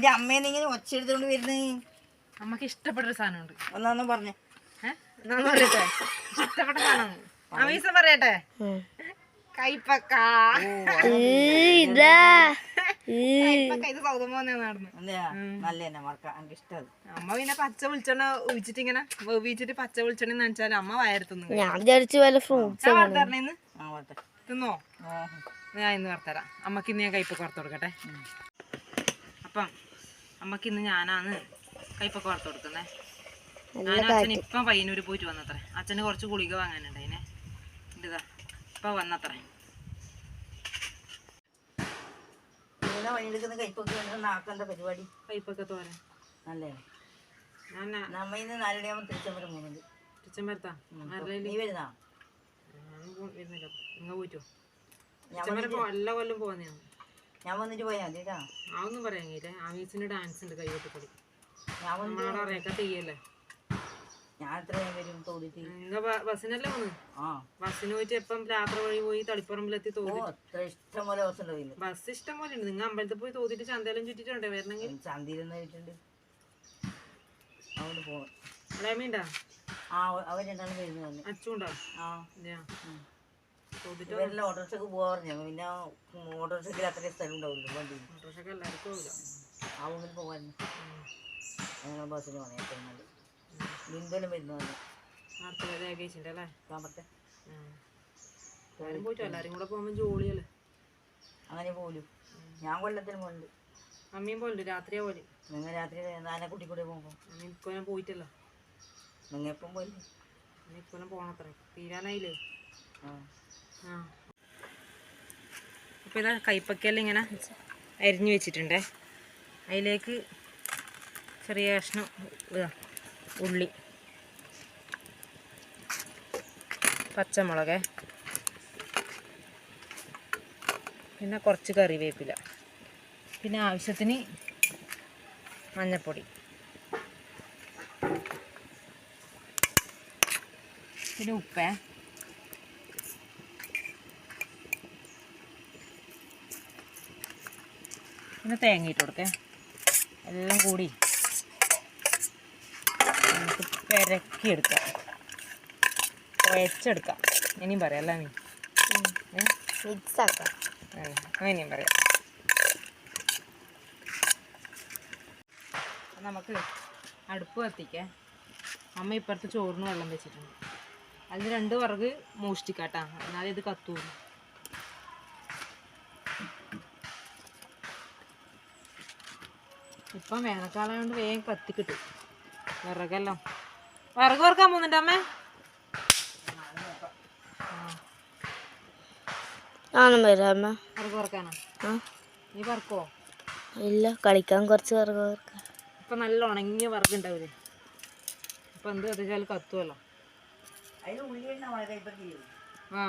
നിന്റെ അമ്മേന്ന് ഇങ്ങനെ ഒച്ച എടുത്തോണ്ട് വരുന്നേ. അമ്മയ്ക്ക് ഇഷ്ടപ്പെട്ട ഒരു സാധനമുണ്ട്. ഒന്നാന്നും പറഞ്ഞേ. ഒന്നാന്ന് പറയട്ടെ. ഇഷ്ടപ്പെട്ട സാധനം. അമീസ പറയട്ടെ. കൈപ്പക്ക. ഇതാ. കൈപ്പക്ക ഇത് സൗദം പോന്നെ നടന്നു. നല്ല മറക്കാം. എനിക്ക് ഇഷ്ടം അമ്മ പിന്നെ പച്ച വിളിച്ചോണ്ട് ഒഴിച്ചിട്ട് ഇങ്ങനെ വേവിച്ചിട്ട് പച്ച വിളിച്ചോണ്ടെന്ന് വെച്ചാൽ അമ്മ വയറത്തുന്നു. ഞാൻ വിചാരിച്ചു വല്ല ഫ്രൂട്ട്സ് പോട്ടെ തിന്നോ? ഞാൻ ഇന്ന് വറുത്തരാം. അമ്മയ്ക്ക് ഇന്ന് ഞാൻ കൈപ്പൊക്കെ വറുത്ത് കൊടുക്കട്ടെ. അപ്പം അമ്മയ്ക്ക് ഇന്ന് ഞാനാണ് കൈപ്പൊക്കെ വറുത്ത് കൊടുക്കുന്നേ. ഞാൻ അച്ഛൻ ഇപ്പം പയ്യന്നൂര് പോയിട്ട് വന്നത്രേ. അച്ഛന് കുറച്ച് ഗുളിക വാങ്ങാനുണ്ടായിനെ ഇതാ ഇപ്പം വന്നത്രേ. ഇങ്ങനെ പണിയെടുക്കുന്ന നാക്കണ്ട പരിപാടി. കൈപ്പൊക്കെ തോരൻ. നല്ലേ ഞാൻ നമ്മ ഇന്ന് നാലരയാകുമ്പോൾ തിരിച്ചമ്പലം പോകുന്നുണ്ട്. കിച്ചൻ വരത്താ നീ വരുന്നാ? ഞാനും പോ- വരുന്നില്ല. നിങ്ങൾ പോയിട്ടോ. ഞാൻ കിച്ചൻ എല്ലാ കൊല്ലം പോകുന്നതാണ് ഞാൻ വന്നിട്ട് പോയാ മതി കേട്ടാ അതൊന്നും പറയാങ്ങില്ലേ ആമീസിന് ഡാൻസ് ഉണ്ട് കൈകൊട്ടിക്കളി ഞാൻ വന്നിട്ട് അറിയാക്ക തെയ്യല്ലേ? ഞാൻ എത്രയും വരും തോന്നിട്ട്. ബസ്സിനല്ലേ വന്ന് ആ. ബസ്സിന് പോയിട്ട് എപ്പം രാത്രി വഴി പോയി തളിപ്പറമ്പിലെത്തി തോന്നി ഇഷ്ടം പോലെ ദിവസം ഉണ്ടാവില്ല ബസ് ഇഷ്ടം പോലെ ഉണ്ട്. നിങ്ങൾ അമ്പലത്തിൽ പോയി തോന്നിട്ട് ചന്തയിലും ചുറ്റിട്ടുണ്ടേ വരണമെങ്കിൽ? ചന്തിയിൽ ആയിട്ടുണ്ട്. അവിടെ ഇളയമീണ്ടാ ആ അവർ രണ്ടാളും വരുന്നു വന്ന് അച്ചുണ്ടോ? ആ. ഇവരെല്ലാം ഓട്ടോറിക്ഷക്ക് പറഞ്ഞു പിന്നെ ഓട്ടോറിക്ഷയ്ക്ക് അത്രയും സ്ഥലം ഉണ്ടാവില്ല വണ്ടി. എല്ലാവർക്കും പോകില്ല ആ മുമ്പിൽ പോകാൻ. ഞങ്ങൾ ബസ്സിന് പോകണം ഏറ്റവും നല്ലത് ബിന്ദുവിലും വരുന്നു വന്ന് നാട്ടിലെ ദേഗേച്ചിന്റെ അല്ലേ? കാമ്പത്തെ എല്ലാവരും എല്ലാവരും കൂടെ പോകുമ്പോൾ ജോളിയല്ലേ അങ്ങനെ പോലും. ഞാൻ കൊല്ലത്തിന് പോലുണ്ട് അമ്മയും പോലുണ്ട് രാത്രിയാ പോലെ നിങ്ങൾ രാത്രി നാനക്കുട്ടി കൂടെ പോകുമ്പോൾ അമ്മ പോയിട്ടല്ലോ. നിങ്ങൾ എപ്പം പോയില്ലേ ഇക്കൊല്ലം പോണത്രേ. തീരാനായില്ലേ? ആ. അപ്പോൾ ഇതാ കൈപ്പക്കയെല്ലാം ഇങ്ങനെ അരിഞ്ഞു വെച്ചിട്ടുണ്ടേ. അതിലേക്ക് ചെറിയ കഷ്ണം ഉള്ളി പച്ചമുളക് പിന്നെ കുറച്ച് കറിവേപ്പില പിന്നെ ആവശ്യത്തിന് മഞ്ഞൾപ്പൊടി പിന്നെ ഉപ്പേ. പിന്നെ തേങ്ങ ഇട്ട് കൊടുത്തേ. എല്ലാം കൂടി നമുക്ക് പെരക്കി എടുക്കാം കുഴച്ചെടുക്കാം. ഇനിയും പറയാം അല്ല നീ മിക്സാക്കാം. അങ്ങനെയും പറയാം. നമുക്ക് അടുപ്പ് കത്തിക്കേ. അമ്മ ഇപ്പുറത്ത് ചോറിന് വെള്ളം വെച്ചിട്ടുണ്ട്. അതിന് രണ്ട് വിറക് മോഷ്ടിക്കാട്ടാ. എന്നാലേ ഇത് കത്തൂള്ളൂ. ഇപ്പം വേനൽക്കാലം കൊണ്ട് വേഗം കത്തി കിട്ടും വിറകെല്ലാം. വിറക് വറുക്കാൻ പോകുന്നുണ്ട് അമ്മേ? ഞാനും വിറക് വറുക്കാനാ? നീ വറുക്കോ? ഇല്ല കളിക്കാൻ കുറച്ച് വിറക് വറുക്കാം. ഇപ്പൊ നല്ല ഉണങ്ങിയ വറുക് ഉണ്ടാവില്ലേ എന്ത് കത്തിച്ചാൽ കത്തുമല്ലോ ആ.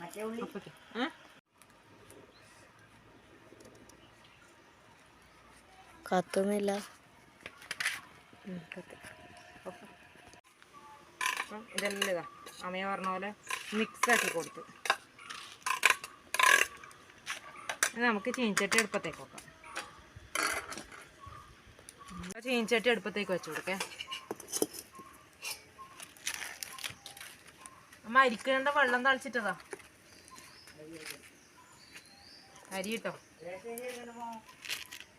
മറ്റേ ഉള്ളി? ഏ? കത്തുന്നില്ല. ഇതെല്ലാം ഇതാ. അമ്മയെ പറഞ്ഞ പോലെ മിക്സ് ആക്കി കൊടുത്തു. നമുക്ക് ചീനിച്ചട്ടി അടുപ്പത്തേക്ക് വെക്കാം. ചീനിച്ചട്ടി അടുപ്പത്തേക്ക് വെച്ച് കൊടുക്കേ. അമ്മ അരിക്കേണ്ട വെള്ളം തളിച്ചിട്ടതാ. അരി കിട്ടോ?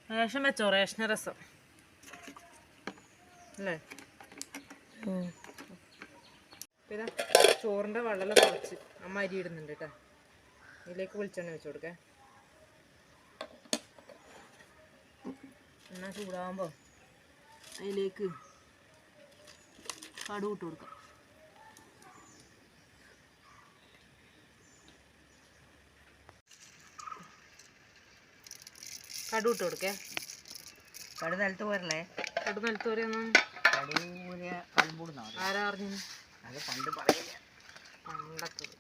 റേഷൻ വെച്ചോ രസം. അല്ലേ. പിന്നെ ചോറിന്റെ വെള്ളം കുറച്ച്. അമ്മ അരി ഇടുന്നുണ്ട് കേട്ടോ. ഇതിലേക്ക് വെളിച്ചെണ്ണ വെച്ച് കൊടുക്കേ. എണ്ണ ചൂടാകുമ്പോൾ അതിലേക്ക് കടുക് ഇട്ട് കൊടുക്കാം. കടുക് ഇട്ട് കൊടുക്കേ. കടു നിലത്ത് പോരല്ലേ? കടു നിലത്ത് പോരെയൊന്നും കടൂര കൽമ്പൂടുന്ന ആരാ അറിഞ്ഞു? അത് പണ്ട് പറയില്ല. പണ്ടത്തത്.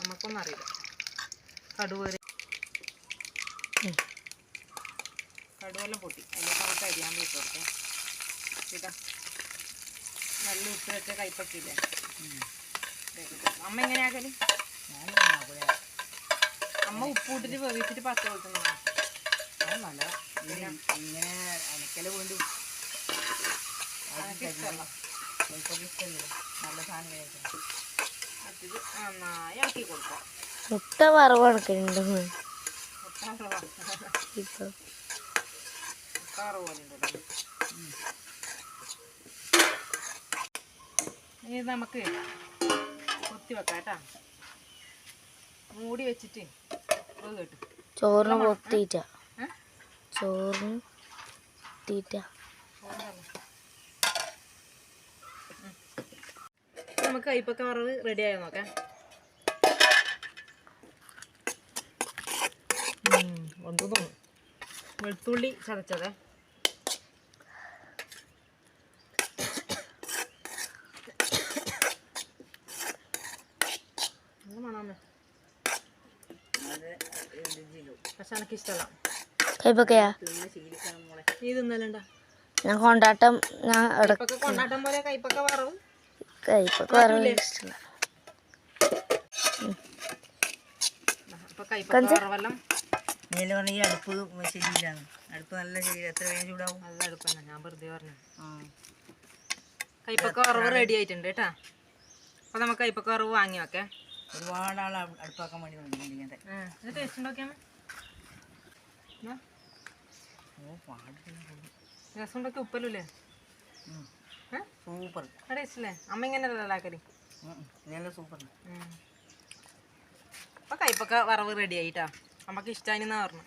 നമുക്കൊന്നും അറിയില്ല. കടുവരെ കടുവെല്ലാം പൊട്ടി. അതിലേക്ക് നമുക്ക് അരിയാൻ പോയിട്ട് കൊടുക്കാം. ഇതാ. നല്ല ഉപ്പ് വെച്ച കൈപ്പറ്റിയില്ലേ അമ്മ എങ്ങനെയാക്കൽ? ഞാനും അമ്മ ഉപ്പൂട്ടിട്ട് വേവിച്ചിട്ട് പത്ത് കൊടുക്കുന്നതാണ് അത് നല്ല ഇങ്ങനെ അനക്കൽ ഇഷ്ടമല്ല നല്ല സാധനം അത് നന്നായി കൊടുക്കാം. മുട്ട വറവ് കണക്കുണ്ട് ഇപ്പൊ. കാറ് പോലെ ഉണ്ടല്ലോ ഇനി നമുക്ക് കൊത്തി വെക്കാം കേട്ടാ മൂടി വെച്ചിട്ട് ചോറിന് ഏ? ചോറിന് തീറ്റ. നമുക്ക് കയ്പൊക്കെ വറവ് റെഡി ആയി നോക്കാം. വെളുത്തുള്ളി ചതച്ചതേ. മണാമേ പക്ഷെ എനിക്ക് ഇഷ്ടമല്ല കൈപ്പൊക്കെയാ തിന്ന് ശീലിക്കണം മോളെ ഞാൻ കൊണ്ടാട്ടം ഞാൻ കൈപ്പൊക്കെ വറവ്. ഇഷ്ടമല്ല ഈ അടുപ്പ് അടുപ്പ് നല്ല ശരി എത്ര വേഗം ചൂടാവും? നല്ല അടുപ്പന്നെ ഞാൻ വെറുതെ പറഞ്ഞു. ആ. കയ്പൊക്കെ വറവ് റെഡി ആയിട്ടുണ്ട് കേട്ടാ. അപ്പൊ നമുക്ക് കൈപ്പൊക്കെ വറവ് വാങ്ങി വെക്കേ. ഒരുപാട് ആൾ അടുപ്പാക്കാൻ വേണ്ടി ഇങ്ങനത്തെ ഇത് ടേസ്റ്റ് ഓ പാടില്ല രസം ഉണ്ടാക്കി ഉപ്പല്ലേ സൂപ്പർ. ടേസ്റ്റ് അല്ലേ അമ്മ ഇങ്ങനെ ഉണ്ടാക്കൽ? നല്ല സൂപ്പർ. അപ്പൊ കയ്പൊക്കെ വറവ് റെഡി ആയിട്ടാ. അമ്മയ്ക്ക് ഇഷ്ടമായിന്നാ പറഞ്ഞു?